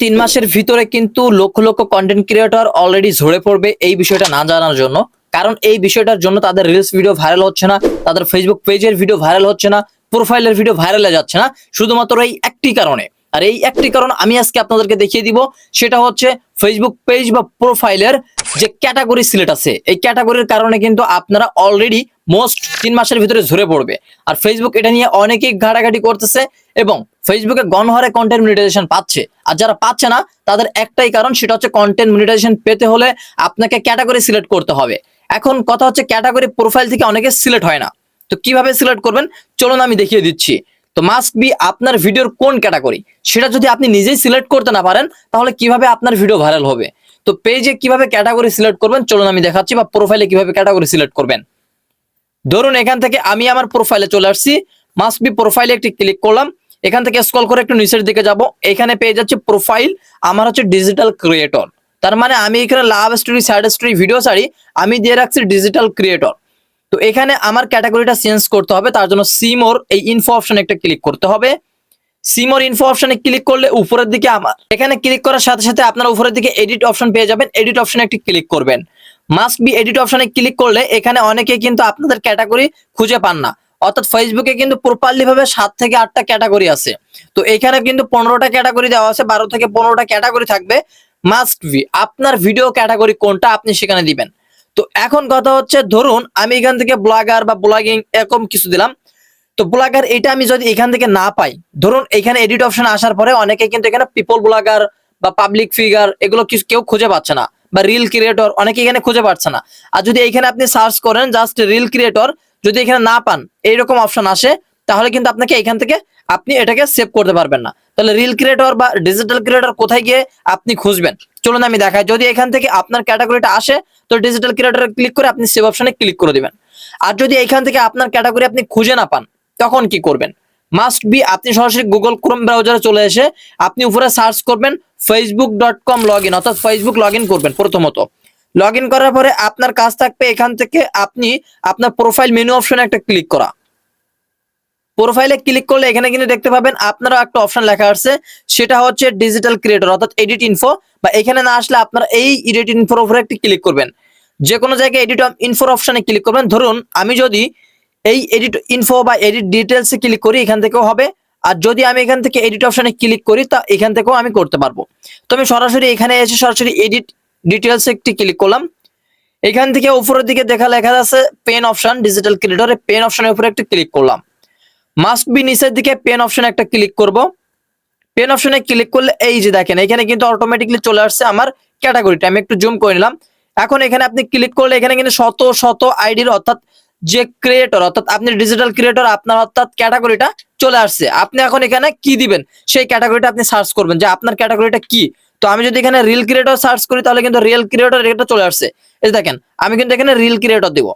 তিন মাসের ভিতরে কিন্তু lakh lakh content creator already ঝরে পড়বে এই বিষয়টা না জানার জন্য। কারণ এই বিষয়টার জন্য তাদের রিলস ভিডিও ভাইরাল হচ্ছে না, তাদের ফেসবুক পেজের ভিডিও ভাইরাল হচ্ছে না প্রোফাইলের ভিডিও ভাইরালে যাচ্ছে না, শুধুমাত্র এই একটি কারণে। আর এই একটি কারণ আমি আজকে আপনাদেরকে দেখিয়ে দিব, সেটা হচ্ছে ফেসবুক পেজ বা প্রোফাইলের যে ক্যাটাগরি সিলেট আছে, এই ক্যাটাগরির কারণে কিন্তু আপনারা অলরেডি মোস্ট তিন মাসের ভিতরে ঝরে পড়বে। আর ফেসবুক এটা নিয়ে অনেকেই ঘাটাঘাটি করতেছে এবং ফেসবুকে গণহারে কন্টেন্ট মনিটাইজেশন পাচ্ছে। আর যারা পাচ্ছে না, তাদের একটাই কারণ, সেটা হচ্ছে কন্টেন্ট মনিটাইজেশন পেতে হলে আপনাকে ক্যাটাগরি সিলেক্ট করতে হবে। এখন কথা হচ্ছে ক্যাটাগরি প্রোফাইল থেকে অনেকে সিলেক্ট হয় না। তো কীভাবে সিলেক্ট করবেন? চলুন আমি দেখিয়ে দিচ্ছি। তো মাস্ট বি আপনার ভিডিওর কোন ক্যাটাগরি সেটা যদি আপনি নিজেই সিলেক্ট করতে না পারেন, তাহলে কীভাবে আপনার ভিডিও ভাইরাল হবে? তো পেজে কীভাবে ক্যাটাগরি সিলেক্ট করবেন? চলুন আমি দেখাচ্ছি বা প্রোফাইলে কীভাবে ক্যাটাগরি সিলেক্ট করবেন। ধরুন এখান থেকে আমি আমার প্রোফাইলে চলে আসছি মাস্ট বি প্রোফাইলে একটি ক্লিক করলাম, এখান থেকে স্ক্রল করে একটু নিচের দিকে যাব, এখানে পেয়ে যাচ্ছে প্রোফাইল আমার হচ্ছে ডিজিটাল ক্রিয়েটর তার মানে আমি এখানে love story side story video সারি আমি দিয়ে রাখছি ডিজিটাল ক্রিয়েটর তো এখানে আমার ক্যাটাগরিটা চেঞ্জ করতে হবে, তার জন্য সিমোর এই ইনফো অপশনে একটা ক্লিক করতে হবে। সিমোর ইনফো অপশনে ক্লিক করলে উপরের দিকে আমার এখানে ক্লিক করার সাথে সাথে আপনারা উপরের দিকে এডিট অপশন পেয়ে যাবেন এডিট অপশনে একটি ক্লিক করবেন। মাস্ট বি এডিট অপশনে ক্লিক করলে এখানে অনেকে কিন্তু আপনাদের ক্যাটাগরি খুঁজে পান না। অর্থাৎ ফেসবুকে কিন্তু প্রপারলি ভাবে সাত থেকে আটটা ক্যাটাগরি আছে। তো এখানে কিন্তু পনেরোটা ক্যাটাগরি দেওয়া আছে, বারো থেকে পনেরোটা ক্যাটাগরি থাকবে। মাস্ট বি আপনার ভিডিও ক্যাটাগরি কোনটা আপনি সেখানে দিবেন। তো এখন কথা হচ্ছে, ধরুন আমি এখান থেকে ব্লগার বা ব্লগিং এরকম কিছু দিলাম। তো ব্লগার এটা আমি যদি এখান থেকে না পাই, ধরুন এখানে এডিট অপশন আসার পরে অনেকে কিন্তু এখানে পিপল ব্লগার বা পাবলিক ফিগার এগুলো কেউ খুঁজে পাচ্ছে না। বা রিল ক্রিয়েটর অনেকে এখানে খুঁজে পাচ্ছে না। আর যদি এখানে আপনি সার্চ করেন জাস্ট রিল ক্রিয়েটর যদি এখানে না পান, এইরকম অপশন আসে, তাহলে কিন্তু আপনাকে এখান থেকে আপনি এটাকে সেভ করতে পারবেন না। তাহলে রিল ক্রিয়েটর বা ডিজিটাল ক্রিয়েটর কোথায় গিয়ে আপনি খুঁজবেন? চলুন আমি দেখাই। যদি এখান থেকে আপনার ক্যাটাগরিটা আসে, তো ডিজিটাল ক্রিয়েটরে ক্লিক করে আপনি সেভ অপশনে ক্লিক করে দিবেন। আর যদি এখান থেকে আপনার ক্যাটাগরি আপনি খুঁজে না পান, তখন কি করবেন? মাস্ট বি আপনি সরাসরি গুগল ক্রোম ব্রাউজারে চলে এসে আপনি উপরে সার্চ করবেন Facebook dot com log in অর্থাৎ ফেসবুক লগ ইন করবেন প্রথমত। লগ ইন করার পরে আপনার কাজ থাকবে এখান থেকে আপনি আপনার প্রোফাইল মেনু অপশনে একটা ক্লিক করা। প্রোফাইলে ক্লিক করলে এখানে কিন্তু দেখতে পাবেন আপনারা একটা অপশন লেখা আছে, সেটা হচ্ছে ডিজিটাল ক্রিয়েটর অর্থাৎ এডিট ইনফো বা এখানে না আসলে আপনারা এই এডিট ইনফোর উপরে একটি ক্লিক করবেন। যে কোনো জায়গায় এডিট ইনফোর অপশনে ক্লিক করবেন। ধরুন, আমি যদি এই এডিট ইনফো বা এডিট ডিটেলসে ক্লিক করি, এখান থেকেও হবে। আর যদি আমি এখান থেকে এডিট অপশনে ক্লিক করি, তা এখান থেকেও আমি করতে পারব। তো আমি সরাসরি এখানে এসে সরাসরি এডিট ডিটেলস একটি ক্লিক করলাম। এখান থেকে উপরের দিকে দেখা লেখা আছে pen option digital creator pen অপশনের উপরে একটি ক্লিক করলাম। মাস্ট বি নিচের দিকে পেন অপশনে একটা ক্লিক করব। পেন অপশনে ক্লিক করলে এই যে দেখেন, এখানে কিন্তু অটোমেটিকলি চলে আসছে আমার ক্যাটাগরিটা আমি একটু জুম করে নিলাম। এখন এখানে আপনি ক্লিক করলে এখানে কিন্তু শত শত আইডির অর্থাৎ যে ক্রিয়েটর অর্থাৎ আপনি ডিজিটাল ক্রিয়েটর আপনার অর্থাৎ ক্যাটাগরিটা চলে আসছে। আপনি এখন এখানে কি দিবেন? সেই ক্যাটাগরিটা আপনি সার্চ করবেন যে আপনার ক্যাটাগরিটা কি? তো আমি যদি এখানে রিল ক্রিয়েটর সার্চ করি, তাহলে কিন্তু রিয়েল ক্রিয়েটর এটা চলে আসছে। এই দেখেন, আমি কিন্তু এখানে রিল ক্রিয়েটর দিব।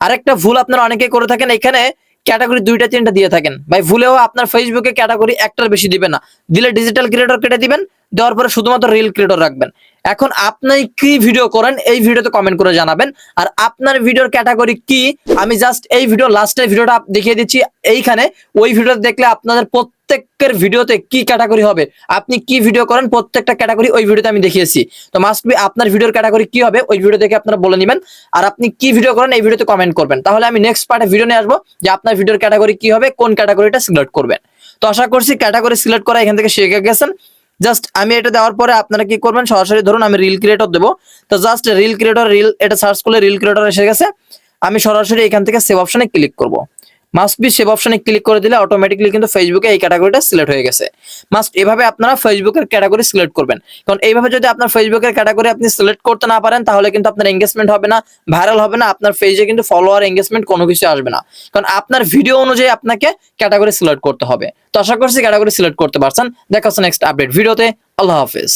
আরেকটা ভুল আপনারা অনেকেই করে থাকেন, এখানে ক্যাটাগরি দুইটা, তিনটা দিয়ে থাকেন। ভাই, ভুলেও আপনার ফেসবুকে ক্যাটাগরি একটার বেশি দিবেন না। দিলে ডিজিটাল ক্রিয়েটর কেটে দিবেন, দেওয়ার পরে শুধুমাত্র রিল ক্রিয়েটর রাখবেন। এখন আপনি কি ভিডিও করেন, এই ভিডিওতে কমেন্ট করে জানাবেন। আর আপনার ভিডিওর ক্যাটাগরি কি, আমি জাস্ট এই ভিডিও লাস্টের ভিডিওটা দেখিয়ে দিচ্ছি। এইখানে ওই ভিডিও দেখলে আপনাদের প্রত্যেকের ভিডিওতে কি ক্যাটাগরি হবে? আপনি কি ভিডিও করেন, প্রত্যেকটা ক্যাটাগরি ওই ভিডিওতে আমি দেখিয়েছি। তো মাস্ট বি আপনার ভিডিওর ক্যাটাগরি কি হবে, ওই ভিডিও দেখে আপনারা বলে নেবেন। আর আপনি কি ভিডিও করেন, এই ভিডিওতে কমেন্ট করবেন। তাহলে আমি নেক্সট পার্টে ভিডিও নিয়ে আসব, যে আপনার ভিডিওর ক্যাটাগরি কি হবে, কোন ক্যাটাগরিটা সিলেক্ট করবেন। তো আশা করছি ক্যাটাগরি সিলেক্ট করা এখান থেকে শিখে গেছেন। জাস্ট আমি এটা দেওয়ার পরে আপনারা কি করবেন, সরাসরি ধরুন আমি রিল ক্রিয়েটর দেবো। তো জাস্ট রিল ক্রিয়েটর রিল এটা সার্চ করলে রিল ক্রিয়েটর এসে গেছে। আমি সরাসরি এখান থেকে সেভ অপশনে ক্লিক করব। মাস্ট বি সেভ অপশনে ক্লিক করে দিলে অটোমেটিকলি কিন্তু ফেসবুকে এই ক্যাটাগরিটা সিলেক্ট হয়ে গেছে। মাস্ট এভাবে আপনারা ফেসবুকের ক্যাটাগরি সিলেক্ট করবেন। কারণ এইভাবে যদি আপনার ফেসবুকের ক্যাটাগরি আপনি সিলেক্ট করতে না পারেন, তাহলে কিন্তু আপনার এঙ্গেজমেন্ট হবে না ভাইরাল হবে না, আপনার পেজে কিন্তু ফলোয়ার এঙ্গেজমেন্ট কোনো কিছু আসবে না। কারণ আপনার ভিডিও অনুযায়ী আপনাকে ক্যাটাগরি সিলেক্ট করতে হবে। তো আশা করছি ক্যাটাগরি সিলেক্ট করতে পারছেন। দেখা নেক্সট আপডেট ভিডিওতে। আল্লাহ হাফিজ।